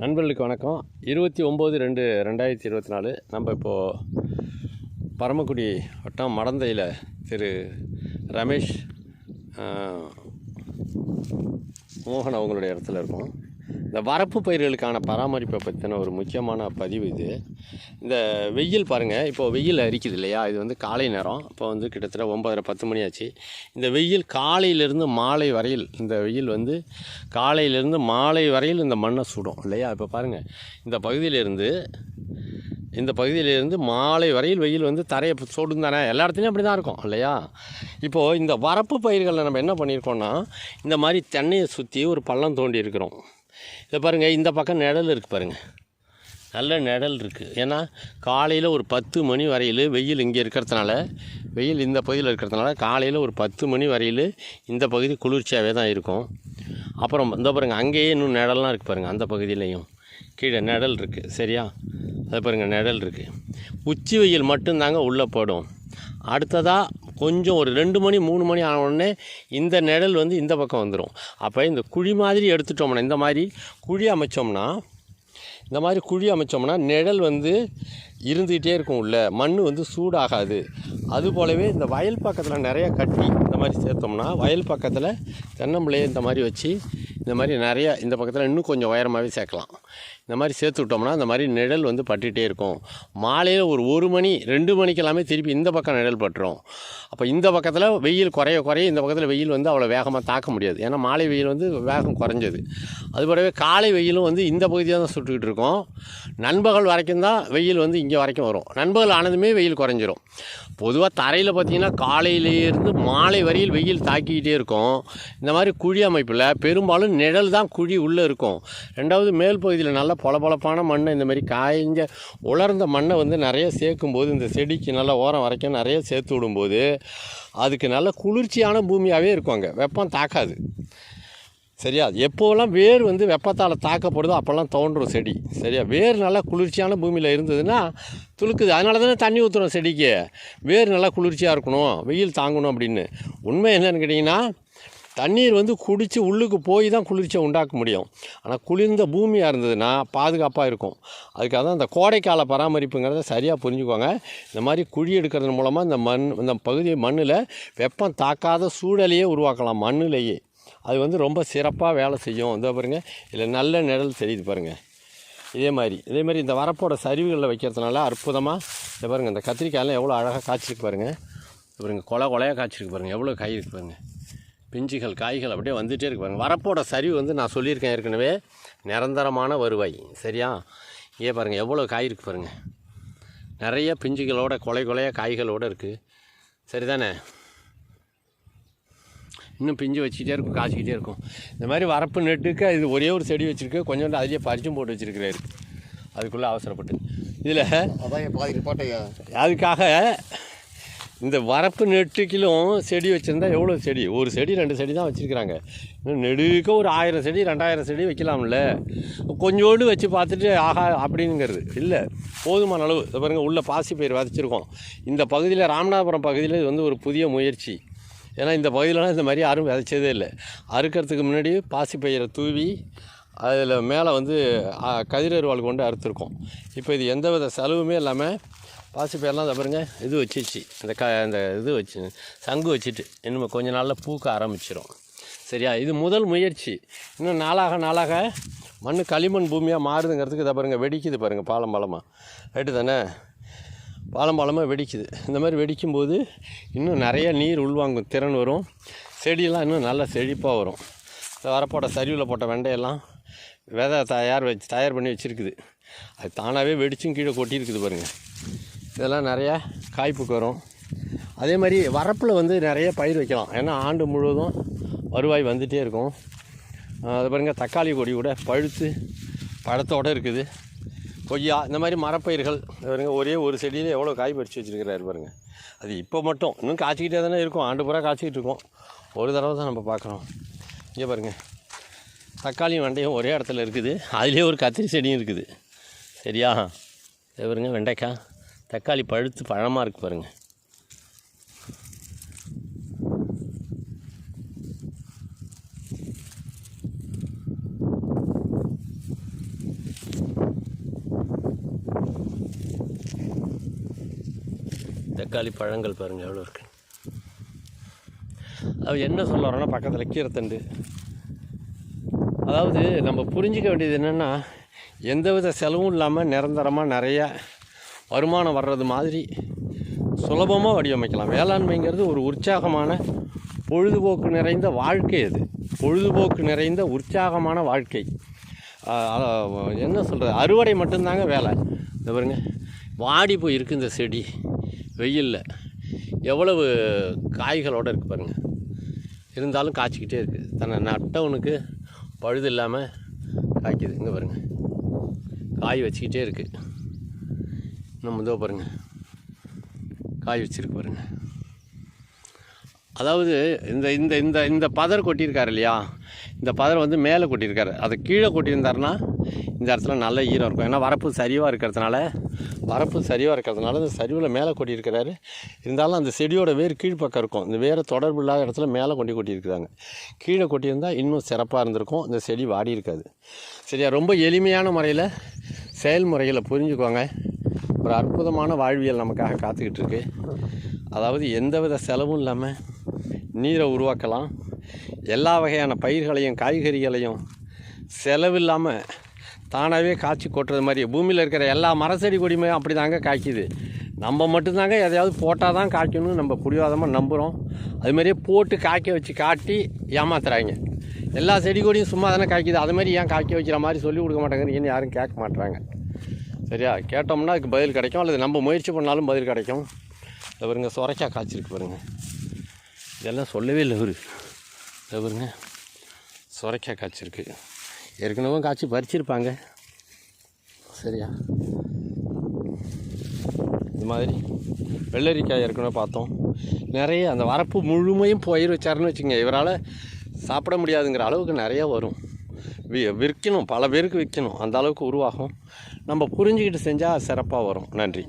நண்பர்களுக்கு வணக்கம். இருபத்தி ஒம்பது ரெண்டு ரெண்டாயிரத்தி இருபத்தி நாலு. நம்ம இப்போது பரமக்குடி வட்டம் மடந்தையில் திரு ரமேஷ் மோகன் அவங்களுடைய இடத்துல இருக்கோம். இந்த வரப்பு பயிர்களுக்கான பராமரிப்பை பற்றின ஒரு முக்கியமான பதிவு இது. இந்த வெயில் பாருங்கள் இப்போ வெயில் அரிக்குது இல்லையா? இது வந்து காலை நேரம். இப்போ வந்து கிட்டத்தட்ட ஒம்பதரை பத்து மணி ஆச்சு. இந்த வெயில் காலையிலேருந்து மாலை வரையில் இந்த வெயில் வந்து காலையிலேருந்து மாலை வரையில் இந்த மண்ணை சுடும் இல்லையா? இப்போ பாருங்கள் இந்த பகுதியிலேருந்து இந்த பகுதியிலேருந்து மாலை வரையில் வெயில் வந்து தரையை சோடும் தானே? எல்லா இடத்துலையும் அப்படி தான் இருக்கும் இல்லையா? இப்போது இந்த வரப்பு பயிர்களில் நம்ம என்ன பண்ணியிருக்கோம்னா இந்த மாதிரி தென்னையை சுற்றி ஒரு பள்ளம் தோண்டி இருக்கிறோம் இதை பாருங்கள் இந்த பக்கம் நிழல் இருக்குது பாருங்கள் நல்ல நிழல் இருக்குது ஏன்னா காலையில் ஒரு பத்து மணி வரையில் வெயில் இங்கே இருக்கிறதுனால வெயில் இந்த பகுதியில் இருக்கிறதுனால காலையில் ஒரு பத்து மணி வரையில் இந்த பகுதி குளிர்ச்சியாகவே தான் இருக்கும். அப்புறம் இந்த பாருங்கள் அங்கேயே இன்னும் நிழல்லாம் இருக்குது பாருங்கள் அந்த பகுதியிலையும். கீழே நிழல் இருக்குது சரியா? அது பாருங்கள் நிழல் இருக்குது உச்சி வெயில் மட்டும்தாங்க உள்ளே போடும். அடுத்ததாக கொஞ்சம் ஒரு ரெண்டு மணி மூணு மணி ஆன உடனே இந்த நிழல் வந்து இந்த பக்கம் வந்துடும் அப்போ இந்த குழி மாதிரி எடுத்துட்டோம்னா இந்த மாதிரி குழி அமைச்சோம்னா இந்த மாதிரி குழி அமைச்சோம்னா நிழல் வந்து இருந்துக்கிட்டே இருக்கும் உள்ள. மண் வந்து சூடாகாது. அது போலவே இந்த வயல் பக்கத்தில் நிறைய கட்டி இந்த மாதிரி சேர்த்தோம்னா வயல் பக்கத்தில் தென்னம்பிள்ளையை இந்த மாதிரி வச்சு இந்த மாதிரி நிறைய இந்த பக்கத்தில் இன்னும் கொஞ்சம் உயரமாகவே சேர்க்கலாம். இந்த மாதிரி சேர்த்து விட்டோம்னா இந்த மாதிரி நிழல் வந்து பட்டுகிட்டே இருக்கும். மாலையில் ஒரு ஒரு மணி ரெண்டு மணிக்கெல்லாமே திருப்பி இந்த பக்கம் நிழல் பட்டுரும். அப்போ இந்த பக்கத்தில் வெயில் குறைய குறைய இந்த பக்கத்தில் வெயில் வந்து அவ்வளோ வேகமாக தாக்க முடியாது. ஏன்னா மாலை வெயில் வந்து வேகம் குறைஞ்சது. அது காலை வெயிலும் வந்து இந்த பகுதியாக தான் சுட்டுக்கிட்டு இருக்கோம். நண்பகல் வரைக்கும் தான் வெயில் வந்து இங்கே வரைக்கும் வரும். நண்பகல் ஆனதுமே வெயில் குறைஞ்சிரும். பொதுவாக தரையில் பார்த்தீங்கன்னா காலையிலேருந்து மாலை வரையில் வெயில் தாக்கிக்கிட்டே இருக்கும். இந்த மாதிரி குழி அமைப்பில் பெரும்பாலும் நிழல் தான் குழி உள்ளே இருக்கும். ரெண்டாவது மேல் பகுதியில் நல்ல பொலபொலப்பான மண்ணை இந்த மாதிரி காய்ஞ்ச உலர்ந்த மண்ணை வந்து நிறைய சேர்க்கும்போது இந்த செடிக்கு நல்லா ஓரம் வரைக்கும் நிறைய சேர்த்து விடும்போது அதுக்கு நல்ல குளிர்ச்சியான பூமியாகவே இருக்கும் அங்கே. வெப்பம் தாக்காது. சரியா? எப்போவெல்லாம் வேர் வந்து வெப்பத்தால் தாக்கப்படுதோ அப்போல்லாம் தோன்றும் செடி. சரியா? வேர் நல்லா குளிர்ச்சியான பூமியில் இருந்ததுன்னா துளுக்குது. அதனால தானே தண்ணி ஊற்றுறோம் செடிக்கு. வேர் நல்லா குளிர்ச்சியாக இருக்கணும் வெயில் தாங்கணும் அப்படின்னு. உண்மை என்னன்னு கேட்டிங்கன்னா தண்ணீர் வந்து குடித்து உள்ளுக்கு போய் தான் குளிர்ச்சியை உண்டாக்க முடியும். ஆனால் குளிர்ந்த பூமியாக இருந்ததுன்னா பாதுகாப்பாக இருக்கும். அதுக்காக தான் இந்த கோடைக்கால பராமரிப்புங்கிறத சரியாக புரிஞ்சுக்கோங்க. இந்த மாதிரி குழி எடுக்கிறது மூலமாக இந்த மண் இந்த பகுதி மண்ணில் வெப்பம் தாக்காத சூழலையே உருவாக்கலாம் மண்ணிலேயே. அது வந்து ரொம்ப சிறப்பாக வேலை செய்யும். இந்த பாருங்க. இதில் நல்ல நிழல் தெரியுது பாருங்கள் இதே மாதிரி. இதே மாதிரி இந்த வரப்போட சரிவுகளில் வைக்கிறதுனால அற்புதமாக இந்த பாருங்கள் இந்த கத்திரிக்காயெல்லாம் எவ்வளோ அழகாக காய்ச்சிருக்கு பாருங்கள் இது பாருங்கள் கொலை கொலையாக காய்ச்சிருக்கு பாருங்கள் எவ்வளோ காய் இருக்கு பாருங்கள் பிஞ்சுகள் காய்கள் அப்படியே வந்துகிட்டே இருக்கு பாருங்கள் வரப்போட சரிவு வந்து நான் சொல்லியிருக்கேன் ஏற்கனவே. நிரந்தரமான வருவாய். சரியா? ஏன் பாருங்கள் எவ்வளோ காய் இருக்கு பாருங்கள் நிறைய பிஞ்சுகளோட கொலை கொலையாக காய்களோடு இருக்குது சரிதானே? இன்னும் பிஞ்சு வச்சுக்கிட்டே இருக்கும் காய்ச்சிக்கிட்டே இருக்கும். இந்த மாதிரி வரப்பு நெட்டுக்கு இது ஒரே ஒரு செடி வச்சுருக்கு. கொஞ்சோண்டு அதிலே பறிச்சும் போட்டு வச்சுருக்கிறாரு. அதுக்குள்ளே அவசரப்பட்டு. இதில் அதுக்காக இந்த வரப்பு நெட்டுக்கிலும் செடி வச்சுருந்தா எவ்வளோ செடி? ஒரு செடி ரெண்டு செடி தான் வச்சுருக்குறாங்க. இன்னும் நெடுக்க ஒரு ஆயிரம் செடி ரெண்டாயிரம் செடி வைக்கலாம்ல. கொஞ்சோண்டு வச்சு பார்த்துட்டு ஆஹா அப்படிங்கிறது. இல்லை போதுமான அளவு. இதை பாருங்கள் உள்ள பாசி பயிர் விதைச்சிருக்கோம். இந்த பகுதியில் ராமநாதபுரம் பகுதியில் இது வந்து ஒரு புதிய முயற்சி. ஏன்னா இந்த பகுதியிலலாம் இந்த மாதிரி யாரும் விதைச்சதே இல்லை. அறுக்கிறதுக்கு முன்னாடி பாசி பயிரை தூவி அதில் மேலே வந்து கதிரருவாள் கொண்டு அறுத்துருக்கோம். இப்போ இது எந்த வித செலவுமே இல்லாமல் பாசிப்பயர்லாம் அதை பாருங்கள் இது வச்சிச்சு. இந்த க இந்த இது வச்சு சங்கு வச்சுட்டு இன்னும் கொஞ்ச நாளில் பூக்க ஆரம்பிச்சிடும் சரியா? இது முதல் முயற்சி. இன்னும் நாளாக நாளாக மண் களிமண் பூமியாக மாறுதுங்கிறதுக்கு இதை பாருங்கள் வெடிக்குது பாருங்கள் பாலம் பாலமாக ரைட்டு தானே பாலம் பாலமாக வெடிக்குது. இந்த மாதிரி வெடிக்கும்போது இன்னும் நிறைய நீர் உள்வாங்கும் திறன் வரும். செடியெல்லாம் இன்னும் நல்லா செழிப்பாக வரும். இந்த வரப்போட சரிவில் போட்ட வெண்டையெல்லாம் விதை தயார் வச்சு தயார் பண்ணி வச்சுருக்குது. அது தானாகவே வெடிச்சும் கீழே கொட்டியிருக்குது பாருங்கள் இதெல்லாம் நிறையா காய்ப்புக்கு வரும். அதே மாதிரி வரப்பில் வந்து நிறைய பயிர் வைக்கலாம். ஏன்னா ஆண்டு முழுவதும் வருவாய் வந்துகிட்டே இருக்கும். அது பாருங்கள் தக்காளி கொடி கூட பழுத்து பழத்தோடு இருக்குது. கொய்யா இந்த மாதிரி மரப்பயிர்கள் பாருங்கள் ஒரே ஒரு செடியில் எவ்வளோ காய் பறித்து வச்சுருக்கிறாரு பாருங்கள் அது இப்போ மட்டும் இன்னும் காய்ச்சிக்கிட்டே தானே இருக்கும். ஆண்டு பூரா காய்ச்சிக்கிட்டு இருக்கோம். ஒரு தடவை தான் நம்ம பார்க்குறோம். இங்கே பாருங்கள் தக்காளியும் வெண்டையும் ஒரே இடத்துல இருக்குது. அதுலேயே ஒரு கத்திரி செடியும் இருக்குது. சரியா? இது பாருங்க வெண்டைக்காய். தக்காளி பழுத்து பழமாக இருக்குது பாருங்கள் தக்காளி பழங்கள் பாருங்கள் எவ்வளோ இருக்குது அது என்ன சொல்ல வரோன்னா பக்கத்தில் கீரைத்தண்டு அதாவது நம்ம புரிஞ்சிக்க வேண்டியது என்னென்னா எந்தவித செலவும் இல்லாமல் நிரந்தரமாக நிறையா வருமானம் வர்றது மாதிரி சுலபமாக வடிவமைக்கலாம். வேளாண்மைங்கிறது ஒரு உற்சாகமான பொழுதுபோக்கு நிறைந்த வாழ்க்கை அது. பொழுதுபோக்கு நிறைந்த உற்சாகமான வாழ்க்கை. என்ன சொல்கிறது அறுவடை மட்டும்தாங்க வேலை. இந்த பாருங்க வாடி போயிருக்கு இந்த செடி. வெயிலில். எவ்வளவு காய்களோடு இருக்குது பாருங்கள் இருந்தாலும் காய்ச்சிக்கிட்டே இருக்குது தன்னை நட்டவனுக்கு பழுது இல்லாமல் காய்க்குது. இங்கே பாருங்க. காய் வச்சுக்கிட்டே இருக்குது நம்ம இதோ பாருங்க. காய் வச்சுருக்கு பாருங்கள் அதாவது இந்த இந்த இந்த இந்த பதர் கொட்டியிருக்காரு இல்லையா? இந்த பதர் வந்து மேலே கொட்டியிருக்காரு. அதை கீழே கொட்டியிருந்தாருன்னா இந்த இடத்துல நல்ல ஈரம் இருக்கும். ஏன்னா வரப்பு சரிவாக இருக்கிறதுனால வரப்பு சரிவாக இருக்கிறதுனால இந்த சரிவில் மேலே கொட்டியிருக்கிறாரு. இருந்தாலும் அந்த செடியோட வேர் கீழ்ப்பக்கம் இருக்கும். இந்த வேறு தொடர்பு இல்லாத இடத்துல மேலே கொட்டி கொட்டியிருக்கிறாங்க. கீழே கொட்டியிருந்தால் இன்னும் சிறப்பாக இருந்திருக்கும். இந்த செடி வாடி இருக்காது. சரியா? ரொம்ப எளிமையான முறையில் செயல்முறைகளை புரிஞ்சுக்கோங்க. ஒரு அற்புதமான வாழ்வியல் நமக்காக காத்துக்கிட்டு இருக்கு அதாவது எந்தவித செலவும் இல்லாமல் நீரை உருவாக்கலாம். எல்லா வகையான பயிர்களையும் காய்கறிகளையும் செலவில்லாமல் தானாகவே காய்ச்சி கொட்டுறது மாதிரி. பூமியில் இருக்கிற எல்லா மரச்செடி கொடியுமே அப்படி தாங்க காய்க்குது. நம்ம மட்டும்தாங்க எதையாவது போட்டால் தான் காய்க்கணும்னு நம்ம புடிவாதமாக நம்புகிறோம் அது மாதிரியே போட்டு காய்க்க வச்சு காட்டி ஏமாத்துறாங்க. எல்லா செடி கொடியும் சும்மா தானே காய்க்குது. அது மாதிரி ஏன் காய்க்க வைக்கிற மாதிரி சொல்லி கொடுக்க மாட்டேங்கிறீங்கன்னு யாரும் கேட்க மாட்டுறாங்க சரியா? கேட்டோம்னா அதுக்கு பதில் கிடைக்கும். அல்லது நம்ம முயற்சி பண்ணாலும் பதில் கிடைக்கும். இதை பாருங்க சுரைக்காய் காய்ச்சிருக்கு பாருங்க. இதெல்லாம் சொல்லவே இல்லை இவரு. இதை பாருங்க சுரைக்காய் காய்ச்சிருக்கு. ஏற்கனவே காய்ச்சி பறிச்சிருப்பாங்க. சரியா? இது மாதிரி வெள்ளரிக்காய் ஏற்கனவே பார்த்தோம். நிறைய அந்த வரப்பு முழுமையும் பயிர் வச்சாருன்னு வச்சுங்க இவரால் சாப்பிட முடியாதுங்கிற அளவுக்கு நிறைய வரும். விற்கணும். பல பேருக்கு விற்கணும். அந்த அளவுக்கு உருவாகும். நம்ம புரிஞ்சுக்கிட்டு செஞ்சால் சிறப்பாக வரும். நன்றி.